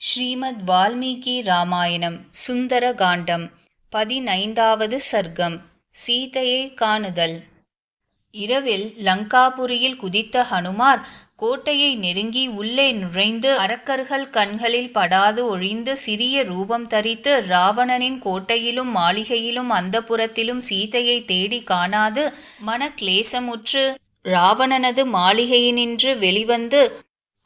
ஸ்ரீமத் வால்மீகி ராமாயணம் சுந்தரகாண்டம் பதினைந்தாவது சர்க்கம் சீதையை காணுதல். இரவில் லங்காபுரியில் குதித்த ஹனுமார் கோட்டையை நெருங்கி உள்ளே நுழைந்து அரக்கர்கள் கண்களில் படாது ஒழிந்து சிறிய ரூபம் தரித்து ராவணனின் கோட்டையிலும் மாளிகையிலும் அந்தப்புறத்திலும் சீதையை தேடி காணாது மன கிளேசமுற்று ராவணனது மாளிகையினின்று வெளிவந்து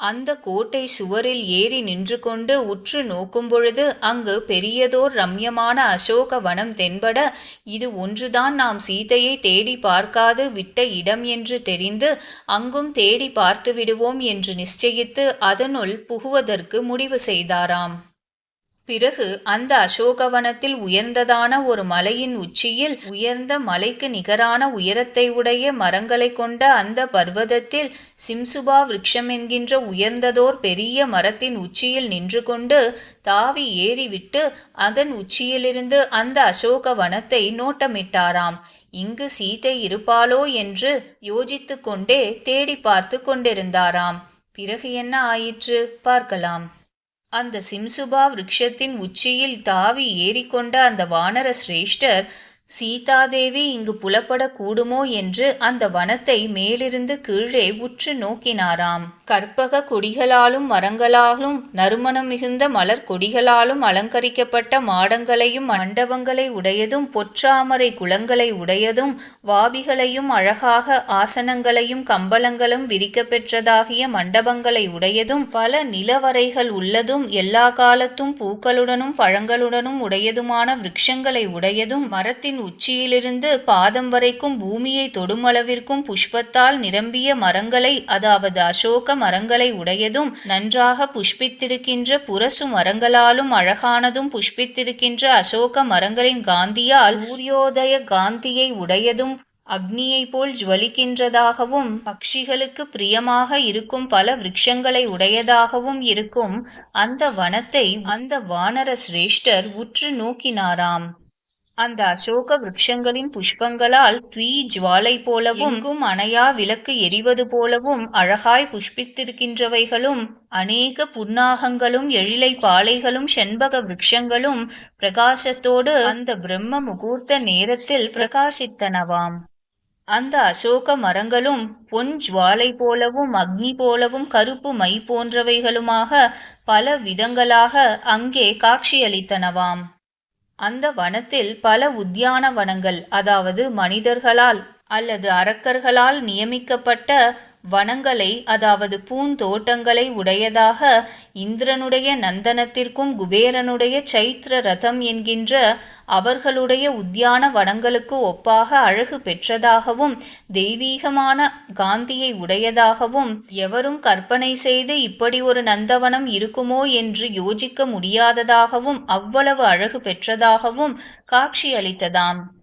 அந்த கோட்டை சுவரில் ஏறி நின்று கொண்டு உற்று நோக்கும்பொழுது அங்கு பெரியதோர் ரம்யமான அசோக வனம் தென்பட இது ஒன்றுதான் நாம் சீதையை தேடி பார்க்காது விட்ட இடம் என்று தெரிந்து அங்கும் தேடி பார்த்து விடுவோம் என்று நிச்சயித்து அதனுள் புகுவதற்கு முடிவு செய்தாராம். பிறகு அந்த அசோகவனத்தில் உயர்ந்ததான ஒரு மலையின் உச்சியில் உயர்ந்த மலைக்கு நிகரான உயரத்தை உடைய மரங்களை கொண்ட அந்த பர்வதத்தில் சிம்சுபா விருட்சம் என்கின்ற உயர்ந்ததோர் பெரிய மரத்தின் உச்சியில் நின்று கொண்டு தாவி ஏறிவிட்டு அதன் உச்சியிலிருந்து அந்த அசோக வனத்தை நோட்டமிட்டாராம். இங்கு சீதை இருப்பாளோ என்று யோசித்து கொண்டே தேடி பார்த்து கொண்டிருந்தாராம். பிறகு என்ன ஆயிற்று? பார்க்கலாம். அந்த சிம்சுபா விருட்சத்தின் உச்சியில் தாவி ஏறிக்கொண்ட அந்த வானர சிரேஷ்டர் சீதாதேவி இங்கு புலப்படக்கூடுமோ என்று அந்த வனத்தை மேலிருந்து கீழே உற்று நோக்கினாராம். கற்பக கொடிகளாலும் மரங்களாலும் நறுமணம் மிகுந்த மலர் கொடிகளாலும் அலங்கரிக்கப்பட்ட மாடங்களையும் மண்டபங்களை உடையதும் பொற்றாமரை குளங்களை உடையதும் வாபிகளையும் அழகாக ஆசனங்களையும் கம்பளங்களும் விரிக்க பெற்றதாகிய மண்டபங்களை உடையதும் பல நிலவரைகள் உள்ளதும் எல்லா காலத்தும் பூக்களுடனும் பழங்களுடனும் உடையதுமான விருட்சங்களை உடையதும் மரத்தின் உச்சியிலிருந்து பாதம் வரைக்கும் பூமியை தொடுமளவிற்கும் புஷ்பத்தால் நிரம்பிய மரங்களை அதாவது அசோக மரங்களை உடையதும் நன்றாக புஷ்பித்திருக்கின்ற புரசு மரங்களாலும் அழகானதும் புஷ்பித்திருக்கின்ற அசோக மரங்களின் காந்தியால் சூரியோதய காந்தியை உடையதும் அக்னியை போல் ஜுவலிக்கின்றதாகவும் பக்ஷிகளுக்கு பிரியமாக இருக்கும் பல விருட்சங்களை உடையதாகவும் இருக்கும் அந்த வனத்தை அந்த வானர சிரேஷ்டர் உற்று நோக்கினாராம். அந்த அசோக விருட்சங்களின் புஷ்பங்களால் துவீ ஜுவாலை போலவும் எங்கும் அணையா விளக்கு எரிவது போலவும் அழகாய் புஷ்பித்திருக்கின்றவைகளும் அநேக புன்னாகங்களும் எழிலை பாலைகளும் செண்பக விருட்சங்களும் பிரகாசத்தோடு அந்த பிரம்ம முகூர்த்த நேரத்தில் பிரகாசித்தனவாம். அந்த அசோக மரங்களும் பொன் ஜுவாலை போலவும் அக்னி போலவும் கருப்பு மை போன்றவைகளுமாக பல விதங்களாக அங்கே காட்சியளித்தனவாம். அந்த வனத்தில் பல உத்தியான வனங்கள் அதாவது மனிதர்களால் அல்லது அரக்கர்களால் நியமிக்கப்பட்ட வனங்களை அதாவது பூந்தோட்டங்களை உடையதாக இந்திரனுடைய நந்தனத்திற்கும் குபேரனுடைய சைத்திர ரதம் என்கின்ற அவர்களுடைய உத்தியான வனங்களுக்கு ஒப்பாக அழகு பெற்றதாகவும் தெய்வீகமான காந்தியை உடையதாகவும் எவரும் கற்பனை செய்து இப்படி ஒரு நந்தவனம் இருக்குமோ என்று யோசிக்க முடியாததாகவும் அவ்வளவு அழகு பெற்றதாகவும் காட்சியளித்ததாம்.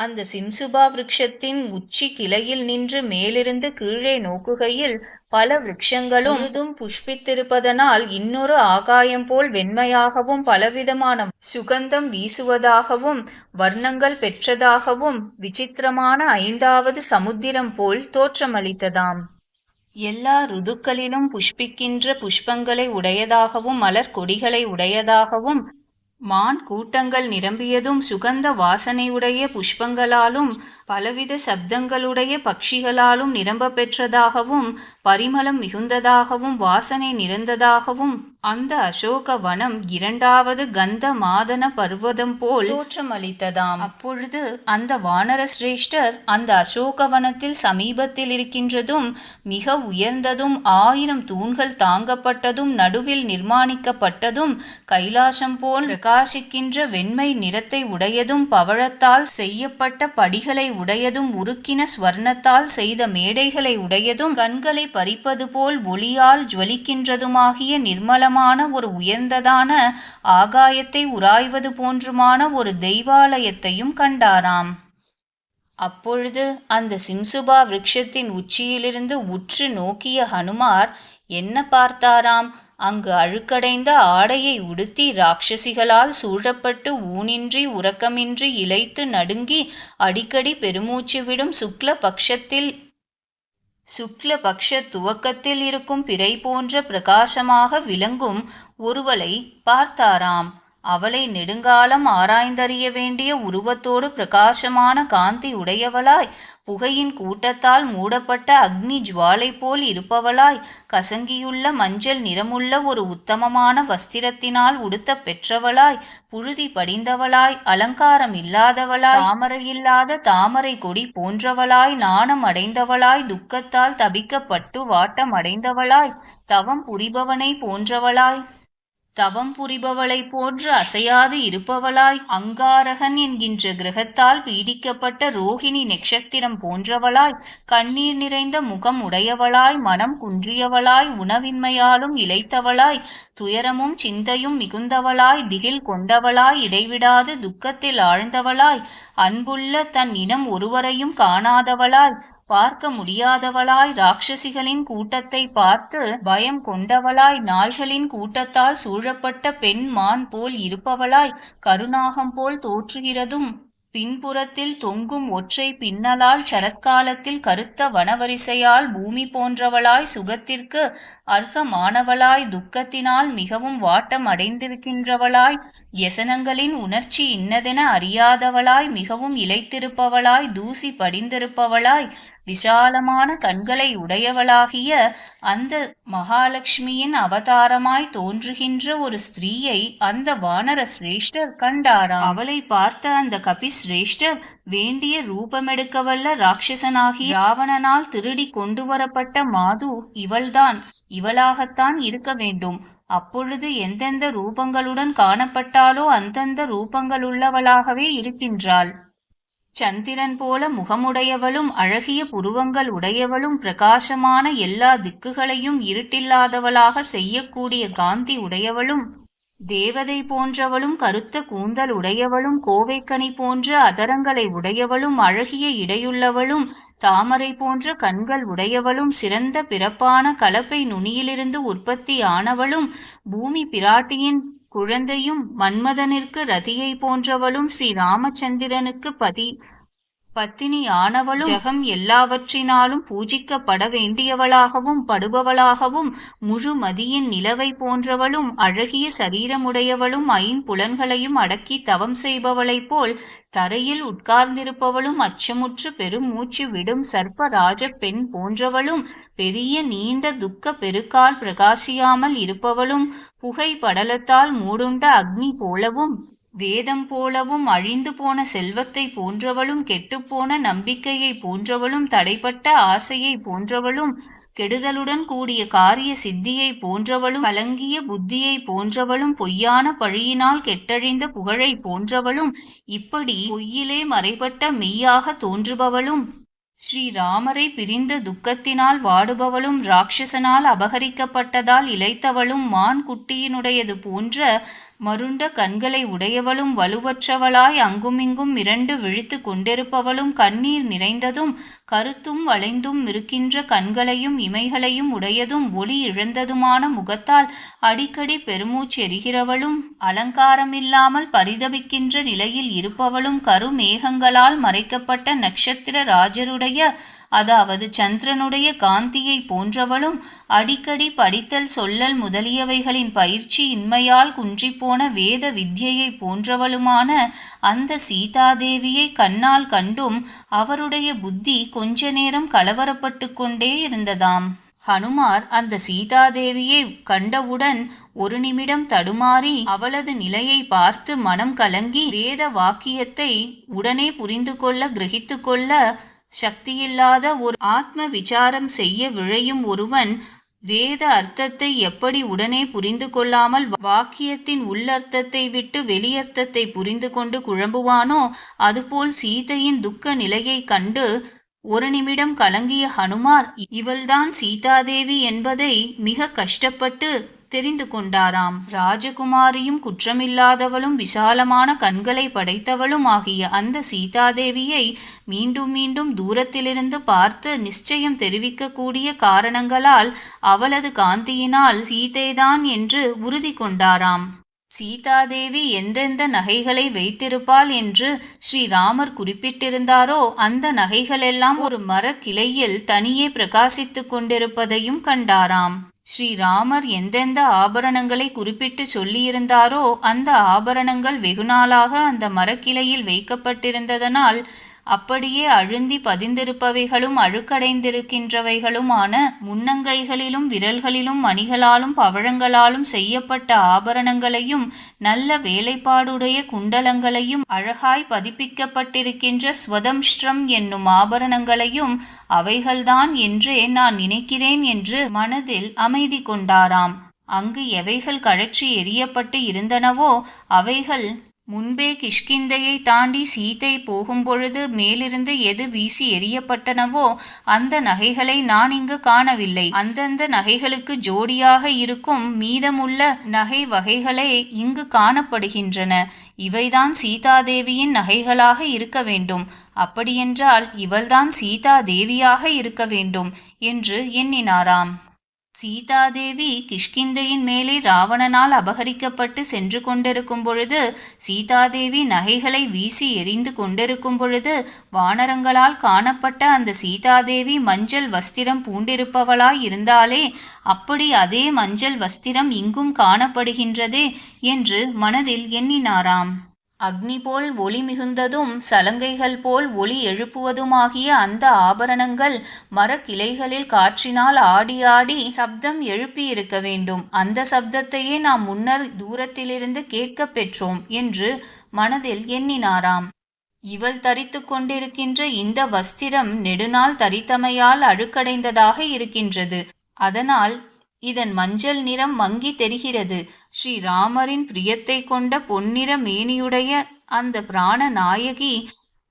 அந்த சிம்சுபா விருட்சத்தின் உச்சி கிளையில் நின்று மேலிருந்து கீழே நோக்குகையில் பல விருட்சங்களும் முழுதும் புஷ்பித்திருப்பதனால் இன்னொரு ஆகாயம் போல் வெண்மையாகவும் பலவிதமான சுகந்தம் வீசுவதாகவும் வர்ணங்கள் பெற்றதாகவும் விசித்திரமான ஐந்தாவது சமுத்திரம் போல் தோற்றமளித்ததாம். எல்லா ருதுக்களிலும் புஷ்பிக்கின்ற புஷ்பங்களை உடையதாகவும் மலர் கொடிகளை உடையதாகவும் மான் கூட்டங்கள் நிரம்பியதும் சுகந்த வாசனையுடைய புஷ்பங்களாலும் பலவித சப்தங்களுடைய பட்சிகளாலும் நிரம்ப பெற்றதாகவும் பரிமளம் மிகுந்ததாகவும் வாசனை நிறைந்ததாகவும் அந்த அசோக வனம் இரண்டாவது கந்த மாதன பர்வதம் போல் தோற்றமளித்ததாம். அப்பொழுது அந்த வானர சிரேஷ்டர் அந்த அசோக வனத்தில் சமீபத்தில் இருக்கின்றதும் மிக உயர்ந்ததும் ஆயிரம் தூண்கள் தாங்கப்பட்டதும் நடுவில் நிர்மாணிக்கப்பட்டதும் கைலாசம் போல் பிரகாசிக்கின்ற வெண்மை நிறத்தை உடையதும் பவழத்தால் செய்யப்பட்ட படிகளை உடையதும் உருக்கின ஸ்வர்ணத்தால் செய்த மேடைகளை உடையதும் கண்களை பறிப்பது போல் ஒளியால் ஜுவலிக்கின்றதுமாகிய நிர்மலமான ஒரு உயர்ந்ததான ஆகாயத்தை உராய்வது போன்றுமான ஒரு தெய்வாலயத்தையும் கண்டாராம். அப்பொழுது அந்த சிம்சுபா விருட்சத்தின் உச்சியிலிருந்து உற்று நோக்கிய ஹனுமார் என்ன பார்த்தாராம்? அங்கு அழுக்கடைந்த ஆடையை உடுத்தி ராட்சசிகளால் சூழப்பட்டு ஊனின்றி உறக்கமின்றி இளைத்து நடுங்கி அடிக்கடி பெருமூச்சு விடும் சுக்ல பட்சத்தில் சுக்லபக்ஷ துவக்கத்தில் இருக்கும் பிறை போன்ற பிரகாசமாக விளங்கும் ஒருவளை பார்த்தாராம். அவளை நெடுங்காலம் ஆராய்ந்தறிய வேண்டிய உருவத்தோடு பிரகாசமான காந்தி உடையவளாய் புகையின் கூட்டத்தால் மூடப்பட்ட அக்னி ஜுவாலை போல் இருப்பவளாய் கசங்கியுள்ள மஞ்சள் நிறமுள்ள ஒரு உத்தமமான வஸ்திரத்தினால் உடுத்த பெற்றவளாய் புழுதி படிந்தவளாய் அலங்காரம் இல்லாதவளாய் தாமரையில்லாத தாமரை கொடி போன்றவளாய் நாணம் அடைந்தவளாய் துக்கத்தால் தபிக்கப்பட்டு வாட்டம் அடைந்தவளாய் தவம் புரிபவனை போன்றவளாய். தவம் புரிபவளைப் போன்று அசையாது இருப்பவளாய் அங்காரகன் என்கின்ற கிரகத்தால் பீடிக்கப்பட்ட ரோஹிணி நட்சத்திரம் போன்றவளாய் கண்ணீர் நிறைந்த முகம் உடையவளாய் மனம் குன்றியவளாய் உணவின்மையாலும் இழைத்தவளாய் துயரமும் சிந்தையும் மிகுந்தவளாய் திகில் கொண்டவளாய் இடைவிடாது துக்கத்தில் ஆழ்ந்தவளாய் அன்புள்ள தன் இனம் ஒருவரையும் காணாதவளாய் பார்க்க முடியாதவளாய் ராட்சசிகளின் கூட்டத்தை பார்த்து பயம் கொண்டவளாய் நாய்களின் கூட்டத்தால் சூழப்பட்ட பெண் மான் போல் இருப்பவளாய் கருநாகம் போல் தோற்றுகிறதும் பின்புறத்தில் தொங்கும் ஒற்றை பின்னலால் சரத்காலத்தில் கருத்த வனவரிசையால் பூமி போன்றவளாய் சுகத்திற்கு அர்ஹமானவளாய் துக்கத்தினால் மிகவும் வாட்டம் அடைந்திருக்கின்றவளாய் வியசனங்களின் உணர்ச்சி இன்னதென அறியாதவளாய் மிகவும் இழைத்திருப்பவளாய் தூசி படிந்திருப்பவளாய் விசாலமான கண்களை உடையவளாகிய அந்த மகாலட்சுமியின் அவதாரமாய் தோன்றுகின்ற ஒரு ஸ்திரீயை அந்த வானர சிரேஷ்டர் கண்டாராம். அவளை பார்த்த அந்த கபிஸ் சிரேஷ்டர் வேண்டிய ரூபமெடுக்கவல்ல ராட்சசனாகி ராவணனால் திருடி கொண்டு வரப்பட்ட மாது இவள்தான். இவளாகத்தான் இருக்க வேண்டும். அப்பொழுது எந்தெந்த ரூபங்களுடன் காணப்பட்டாலோ அந்தந்த ரூபங்களுள்ளவளாகவே இருக்கின்றாள். சந்திரன் போல முகமுடையவளும் அழகிய புருவங்கள் உடையவளும் பிரகாசமான எல்லா திக்குகளையும் இருட்டில்லாதவளாக செய்யக்கூடிய காந்தி உடையவளும் தேவதை போன்றவளும் கருத்த கூந்தல் உடையவளும் கோவைக்கனி போன்ற அதரங்களை உடையவளும் அழகிய இடையுள்ளவளும் தாமரை போன்ற கண்கள் உடையவளும் சிறந்த பிறப்பான கலப்பை நுனியிலிருந்து உற்பத்தி ஆனவளும் பூமி பிராட்டியின் குழந்தையும் மன்மதனிற்கு ரதியை போன்றவளும் ஸ்ரீ ராமச்சந்திரனுக்கு பதி பத்தினி ஆனவளும் ஜெகம் எல்லாவற்றினாலும் பூஜிக்கப்பட வேண்டியவளாகவும் படுபவளாகவும் முழு மதியின் நிலவை போன்றவளும் அழகிய சரீரமுடையவளும் ஐம்புலன்களையும் அடக்கி தவம் செய்பவளைப் போல் தரையில் உட்கார்ந்திருப்பவளும் அச்சமுற்று பெரும் மூச்சு விடும் சர்ப்பராஜ பெண் போன்றவளும் பெரிய நீண்ட துக்க பெருக்கால் பிரகாசியாமல் இருப்பவளும் புகை படலத்தால் மூடுண்ட அக்னி போலவும் வேதம் போலவும் அழிந்து போன செல்வத்தை போன்றவளும் கெட்டுப்போன நம்பிக்கையை போன்றவளும் தடைப்பட்ட ஆசையை போன்றவளும் கெடுதலுடன் கூடிய காரிய சித்தியை போன்றவளும் கலங்கிய புத்தியை போன்றவளும் பொய்யான பழியினால் கெட்டழிந்த புகழை போன்றவளும் இப்படி பொய்யிலே மறைபட்ட மெய்யாக தோன்றுபவளும் ஸ்ரீராமரை பிரிந்த துக்கத்தினால் வாடுபவளும் ராட்சசனால் அபகரிக்கப்பட்டதால் இழைத்தவளும் மான் குட்டியினுடையது போன்ற மருண்ட கண்களை உடையவளும் வலுவற்றவளாய் அங்குமிங்கும் மிரண்டு விழித்து கொண்டிருப்பவளும் கண்ணீர் நிறைந்ததும் கருத்தும் வளைந்தும் இருக்கின்ற கண்களையும் இமைகளையும் உடையதும் ஒளி இழந்ததுமான முகத்தால் அடிக்கடி பெருமூச்செறிகிறவளும் அலங்காரமில்லாமல் பரிதபிக்கின்ற நிலையில் இருப்பவளும் கருமேகங்களால் மறைக்கப்பட்ட நட்சத்திர ராஜருடைய அதாவது சந்திரனுடைய காந்தியை போன்றவளும் அடிக்கடி படித்தல் சொல்லல் முதலியவைகளின் பயிற்சி இன்மையால் குன்றிப்போன வேத வித்யையை போன்றவளுமான அந்த சீதாதேவியை கண்ணால் கண்டும் அவருடைய புத்தி கொஞ்ச நேரம் கலவரப்பட்டு கொண்டே இருந்ததாம். ஹனுமார் அந்த சீதாதேவியை கண்டவுடன் ஒரு நிமிடம் தடுமாறி அவளது நிலையை பார்த்து மனம் கலங்கி வேத வாக்கியத்தை உடனே புரிந்து கொள்ள கிரகித்து கொள்ள சக்தியில்லாத ஒரு ஆத்ம விசாரம் செய்ய விழையும் ஒருவன் வேத அர்த்தத்தை எப்படி உடனே புரிந்து கொள்ளாமல் வாக்கியத்தின் உள்ளர்த்தத்தை விட்டு வெளியர்த்தத்தை புரிந்து கொண்டு குழம்புவானோ அதுபோல் சீதையின் துக்க நிலையை கண்டு ஒரு நிமிடம் கலங்கிய ஹனுமார் இவள்தான் சீதாதேவி என்பதை மிக கஷ்டப்பட்டு தெரிந்து கொண்டாராம். ராஜகுமாரியும் குற்றமில்லாதவளும் விசாலமான கண்களை படைத்தவளும் ஆகிய அந்த சீதாதேவியை மீண்டும் மீண்டும் தூரத்திலிருந்து பார்த்து நிச்சயம் தெரிவிக்கக்கூடிய காரணங்களால் அவளது காந்தியினால் சீதைதான் என்று உறுதி கொண்டாராம். சீதாதேவி எந்தெந்த நகைகளை வைத்திருப்பாள் என்று ஸ்ரீராமர் குறிப்பிட்டிருந்தாரோ அந்த நகைகளெல்லாம் ஒரு மரக்கிளையில் தனியே பிரகாசித்துக் கொண்டிருப்பதையும் கண்டாராம். ஸ்ரீராமர் எந்தெந்த ஆபரணங்களை குறிப்பிட்டு சொல்லியிருந்தாரோ அந்த ஆபரணங்கள் வெகுநாளாக அந்த மரக்கிளையில் வைக்கப்பட்டிருந்ததனால் அப்படியே அழுந்தி பதிந்திருப்பவைகளும் அழுக்கடைந்திருக்கின்றவைகளுமான முன்னங்கைகளிலும் விரல்களிலும் மணிகளாலும் பவழங்களாலும் செய்யப்பட்ட ஆபரணங்களையும் நல்ல வேலைப்பாடுடைய குண்டலங்களையும் அழகாய் பதிப்பிக்கப்பட்டிருக்கின்ற ஸ்வதம்ஷ்டம் என்னும் ஆபரணங்களையும் அவைகள்தான் என்றே நான் நினைக்கிறேன் என்று மனதில் அமைதி கொண்டாராம். அங்கு எவைகள் கழற்றி எரியப்பட்டு இருந்தனவோ அவைகள் முன்பே கிஷ்கிந்தையை தாண்டி சீதை போகும்பொழுது மேலிருந்து எது வீசி எரியப்பட்டனவோ அந்த நகைகளை நான் இங்கு காணவில்லை. அந்தந்த நகைகளுக்கு ஜோடியாக இருக்கும் மீதமுள்ள நகை வகைகளே இங்கு காணப்படுகின்றன. இவைதான் சீதாதேவியின் நகைகளாக இருக்க வேண்டும். அப்படியென்றால் இவள்தான் சீதா தேவியாக இருக்க வேண்டும் என்று எண்ணினாராம். சீதாதேவி கிஷ்கிந்தையின் மேலே ராவணனால் அபகரிக்கப்பட்டு சென்று கொண்டிருக்கும் பொழுது சீதாதேவி நகைகளை வீசி எரிந்து கொண்டிருக்கும் பொழுது வானரங்களால் காணப்பட்ட அந்த சீதாதேவி மஞ்சள் வஸ்திரம் பூண்டிருப்பவளாய் இருந்தாலே அப்படி அதே மஞ்சள் வஸ்திரம் இங்கும் காணப்படுகின்றதே என்று மனதில் எண்ணினாராம். அக்னி போல் ஒளி மிகுந்ததும் சலங்கைகள் போல் ஒளி எழுப்புவதுமாகிய அந்த ஆபரணங்கள் மரக்கிளைகளில் காற்றினால் ஆடி ஆடி சப்தம் எழுப்பியிருக்க வேண்டும். அந்த சப்தத்தையே நாம் முன்னர் தூரத்திலிருந்து கேட்க பெற்றோம் என்று மனதில் எண்ணினாராம். இவள் தரித்து கொண்டிருக்கின்ற இந்த வஸ்திரம் நெடுநாள் தரித்தமையால் அழுக்கடைந்ததாக இருக்கின்றது. அதனால் இதன் மஞ்சள் நிறம் மங்கி தெரிகிறது. ஸ்ரீராமரின் பிரியத்தை கொண்ட பொன்னிற மேனியுடைய அந்த பிராண நாயகி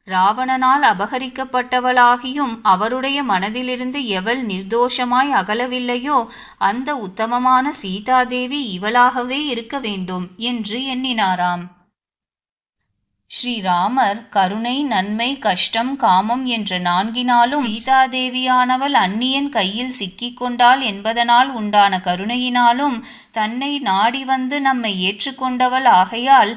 ராவணனால் அபகரிக்கப்பட்டவளாகியும் அவருடைய மனதிலிருந்து எவள் நிர்தோஷமாய் அகலவில்லையோ அந்த உத்தமமான சீதாதேவி இவளாகவே இருக்க வேண்டும் என்று எண்ணினாராம். ஸ்ரீராமர் கருணை நன்மை கஷ்டம் காமம் என்ற நான்கினாலும் சீதாதேவியானவள் அந்நியன் கையில் சிக்கிக்கொண்டாள் என்பதனால் உண்டான கருணையினாலும் தன்னை நாடி வந்து நம்மை ஏற்றுக்கொண்டவள் ஆகையால்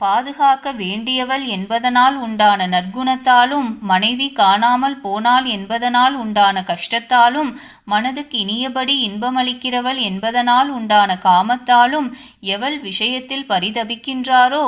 பாதுகாக்க வேண்டியவள் என்பதனால் உண்டான நற்குணத்தாலும் மனைவி காணாமல் போனாள் என்பதனால் உண்டான கஷ்டத்தாலும் மனதுக்கு இனியபடி இன்பமளிக்கிறவள் என்பதனால் உண்டான காமத்தாலும் எவள் விஷயத்தில் பரிதபிக்கின்றாரோ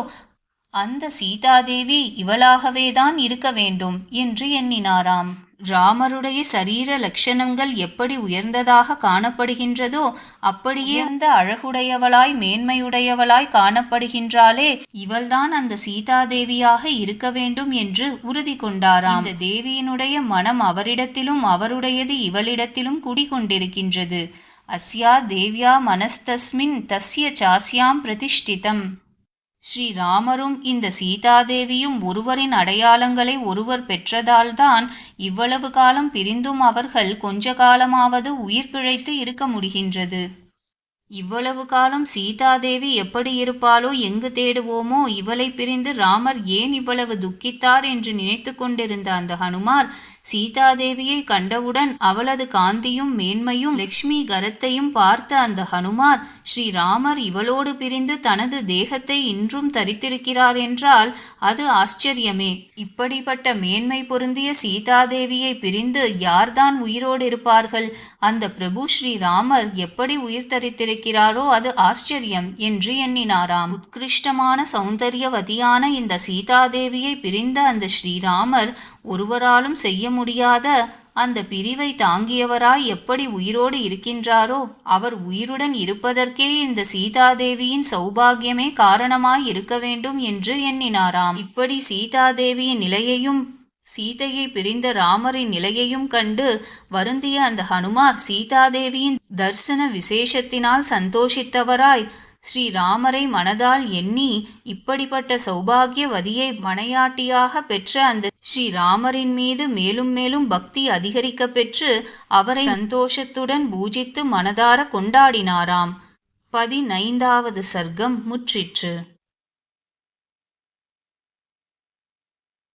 அந்த சீதாதேவி இவளாகவேதான் இருக்க வேண்டும் என்று எண்ணினாராம். ராமருடைய சரீர லட்சணங்கள் எப்படி உயர்ந்ததாக காணப்படுகின்றதோ அப்படியே அந்த அழகுடையவளாய் மேன்மையுடையவளாய் காணப்படுகின்றாளே இவள்தான் அந்த சீதாதேவியாக இருக்க வேண்டும் என்று உறுதி கொண்டாராம். இந்த தேவியினுடைய மனம் அவரிடத்திலும் அவருடையது இவளிடத்திலும் குடிகொண்டிருக்கின்றது. அஸ்யா தேவ்யா மனஸ்தஸ்மின் தஸ்ய சாஸ்யாம் பிரதிஷ்டிதம். ஸ்ரீராமரும் இந்த சீதாதேவியும் ஒருவரின் அடையாளங்களை ஒருவர் பெற்றதால்தான் இவ்வளவு காலம் பிரிந்தும் அவர்கள் கொஞ்ச காலமாவது உயிர் பிழைத்து இருக்க முடிகின்றது. இவ்வளவு காலம் சீதாதேவி எப்படி இருப்பாளோ எங்கு தேடுவோமோ இவளை பிரிந்து ராமர் ஏன் இவ்வளவு துக்கித்தார் என்று நினைத்து கொண்டிருந்த அந்த ஹனுமார் சீதாதேவியை கண்டவுடன் அவளது காந்தியும் மேன்மையும் லக்ஷ்மி கரத்தையும் பார்த்த அந்த ஹனுமார் ஸ்ரீராமர் இவளோடு பிரிந்து தனது தேகத்தை இன்றும் தரித்திருக்கிறார் என்றால் அது ஆச்சரியமே. இப்படிப்பட்ட மேன்மை பொருந்திய சீதாதேவியை பிரிந்து யார்தான் உயிரோடு இருப்பார்கள்? அந்த பிரபு ஸ்ரீராமர் எப்படி உயிர் தரித்திருக்கிறாரோ? அது ஆச்சரியம் என்று எண்ணினாராம். உத்கிருஷ்டமான சௌந்தரியவதியான இந்த சீதாதேவியை பிரிந்த அந்த ஸ்ரீராமர் ஒருவராலும் செய்ய முடியாத அந்த பிரிவை தாங்கியவராய் எப்படி உயிரோடு இருக்கின்றாரோ அவர் உயிருடன் இருப்பதற்கே இந்த சீதாதேவியின் சௌபாகியமே காரணமாய் இருக்க வேண்டும் என்று எண்ணினாராம். இப்படி சீதாதேவியின் நிலையையும் சீதையை பிரிந்த ராமரின் நிலையையும் கண்டு வருந்திய அந்த ஹனுமார் சீதாதேவியின் தர்சன விசேஷத்தினால் சந்தோஷித்தவராய். ஸ்ரீராமரை மனதால் எண்ணி இப்படிப்பட்ட சௌபாகியவதியை மனையாட்டியாக பெற்ற அந்த ஸ்ரீராமரின் மீது மேலும் மேலும் பக்தி அதிகரிக்க பெற்று அவரை சந்தோஷத்துடன் பூஜித்து மனதார கொண்டாடினாராம். பதினைந்தாவது சர்க்கம் முற்றிற்று.